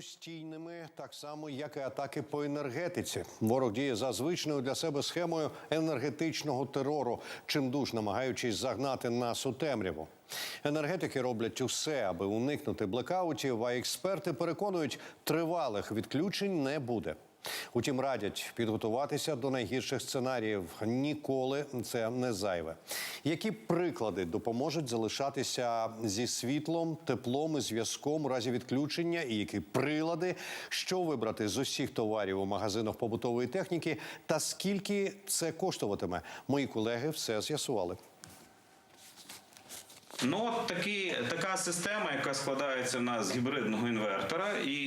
постійними, так само як і атаки по енергетиці. Ворог діє за звичною для себе схемою енергетичного терору, чимдуж намагаючись загнати нас у темряву. Енергетики роблять усе, аби уникнути блекаутів. А експерти переконують, тривалих відключень не буде. Утім, радять підготуватися до найгірших сценаріїв. Ніколи це не зайве. Які приклади допоможуть залишатися зі світлом, теплом і зв'язком у разі відключення, і які прилади, що вибрати з усіх товарів у магазинах побутової техніки, та скільки це коштуватиме? Мої колеги все з'ясували. Ну, такі, така система, яка складається в нас з гібридного інвертора і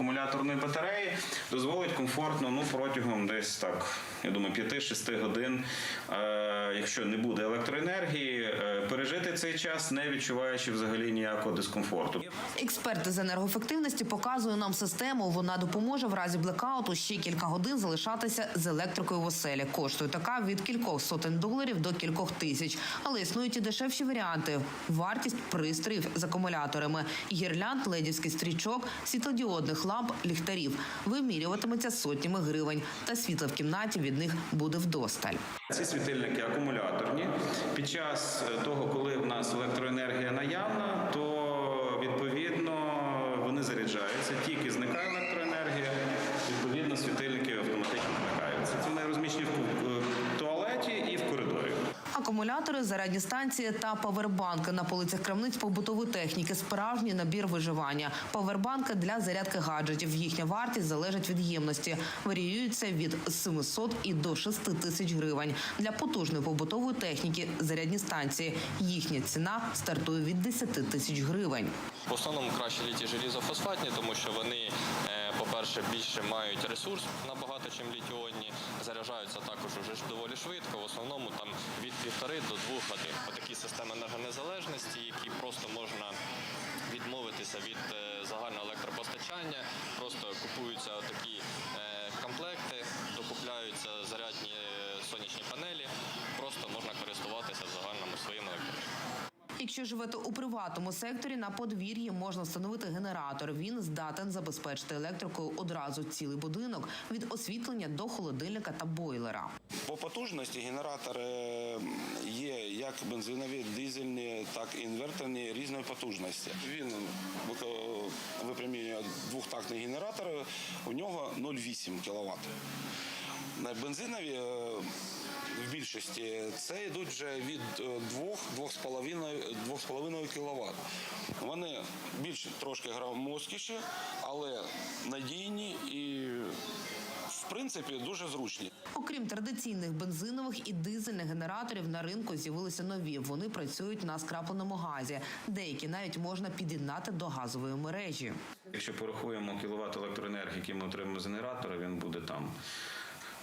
акумуляторної батареї, дозволить комфортно ну, протягом десь так, я думаю, 5-6 годин, е, якщо не буде електроенергії, е, пережити цей час, не відчуваючи взагалі ніякого дискомфорту. Експерти з енергоефективності показують нам систему. Вона допоможе в разі блекауту ще кілька годин залишатися з електрикою в оселі. Коштує така від кількох сотень доларів до кількох тисяч. Але існують і дешевші варіанти. Вартість пристроїв з акумуляторами, гірлянд, ледівський стрічок, світлодіодних ламп, ліхтарів вимірюватиметься сотнями гривень. Та світла в кімнаті від них буде вдосталь. Ці світильники акумуляторні. Під час е, того, коли в нас електроенергія наявна, то відповідно вони заряджаються. Тільки зникає електроенергія, відповідно світильники автоматично вмикаються. Вони розміщені в ку- в туалеті і в коридорі. Акумулятори, зарядні станції та павербанки на полицях крамниць побутової техніки. Справжній набір виживання. Павербанки для зарядки гаджетів. Їхня вартість залежить від ємності. Варіюється від 700 і до 6 тисяч гривень. Для потужної побутової техніки зарядні станції. Їхня ціна стартує від 10 тисяч гривень. В основному краще літі желізофосфатні, тому що вони, е, по-перше, більше мають ресурс набагато, ніж літіонні. Заряджаються також уже ж доволі швидко. В основному там від півтори до двох годин. Такі системи енергонезалежності, які просто можна відмовитися від е, загального електропостачання. Просто купуються такі Якщо живете у приватному секторі, на подвір'ї можна встановити генератор. Він здатен забезпечити електрикою одразу цілий будинок від освітлення до холодильника та бойлера. По потужності генератори є як бензинові, дизельні, так і інверторні різної потужності. Він вик- випромінює двохтактний генератор, у нього 0,8 кВт. На бензинові е, в більшості це йдуть вже від 2-2,5 кВт. Вони більш трошки громоздкіші, але надійні і в принципі дуже зручні. Окрім традиційних бензинових і дизельних генераторів, на ринку з'явилися нові. Вони працюють на скрапленому газі. Деякі навіть можна під'єднати до газової мережі. Якщо порахуємо кіловат електроенергії, який ми отримуємо з генератора, він буде там.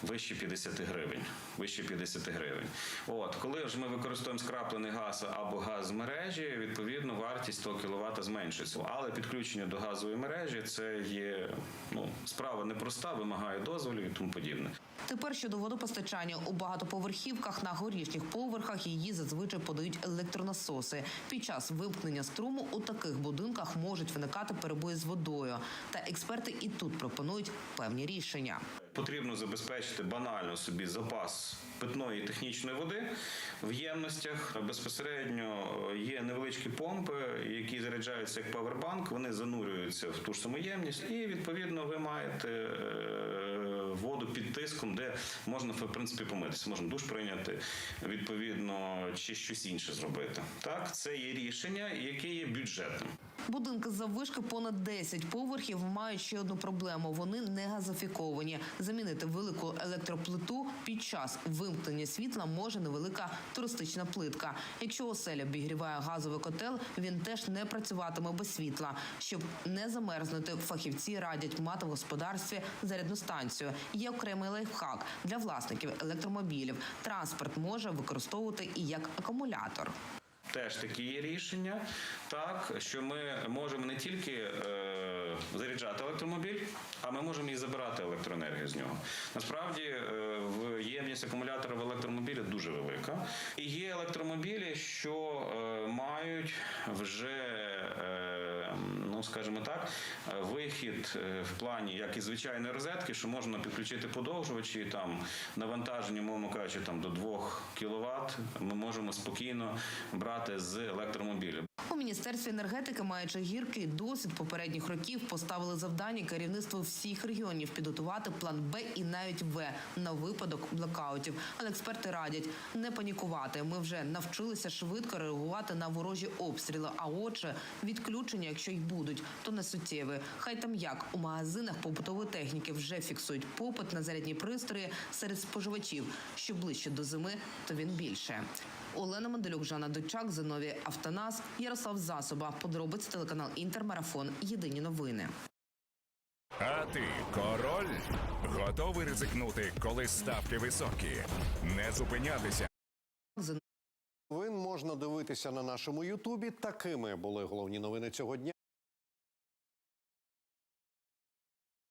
Вище 50 гривень. Вище 50 гривень. От коли ж ми використовуємо скраплений газ або газ з мережі, відповідно вартість того кіловата зменшується. Але підключення до газової мережі це є ну справа непроста, вимагає дозволів і тому подібне. Тепер щодо водопостачання у багатоповерхівках на горішніх поверхах її зазвичай подають електронасоси. Під час вимкнення струму у таких будинках можуть виникати перебої з водою. Та експерти і тут пропонують певні рішення. Потрібно забезпечити банально собі запас питної технічної води в ємностях. Безпосередньо є невеличкі помпи, які заряджаються як павербанк. Вони занурюються в ту ж саму ємність, і відповідно ви маєте е, воду під тиском, де можна в принципі помитися. Можна душ прийняти, відповідно, чи щось інше зробити. Так, це є рішення, яке є бюджетним. Будинки заввишки понад 10 поверхів мають ще одну проблему. Вони не газифіковані. Замінити велику електроплиту під час вимкнення світла може невелика туристична плитка. Якщо оселя обігріває газовий котел, він теж не працюватиме без світла. Щоб не замерзнути, фахівці радять мати в господарстві зарядну станцію. Є окремий лайфхак для власників електромобілів. Транспорт може використовувати і як акумулятор. Теж такі є рішення, так що ми можемо не тільки е, заряджати електромобіль, а ми можемо і забирати електроенергію з нього. Насправді е, в ємність акумулятора в електромобілі дуже велика. І є електромобілі, що е, мають вже е, ну, скажімо так, е, вихід е, в плані як і звичайної розетки, що можна підключити подовжувачі там навантаження, мовно кажучи, там до 2 кВт, ми можемо спокійно брати з електромобіля. У міністерстві енергетики, маючи гіркий досвід попередніх років, поставили завдання керівництву всіх регіонів підготувати план Б і навіть В на випадок блекаутів. Але експерти радять не панікувати. Ми вже навчилися швидко реагувати на ворожі обстріли. А отже, відключення, якщо й будуть, то не суттєві. Хай там як у магазинах побутової техніки вже фіксують попит на зарядні пристрої серед споживачів. Що ближче до зими, то він більше. Олена Манделюк, Жанна Дучак, Зиновій Автанас, Ярослав Засоба. Подробиці телеканал Інтермарафон. Єдині новини. А ти король? Готовий ризикнути, коли ставки високі? Не зупинятися. Новин можна дивитися на нашому Ютубі. Такими були головні новини цього дня.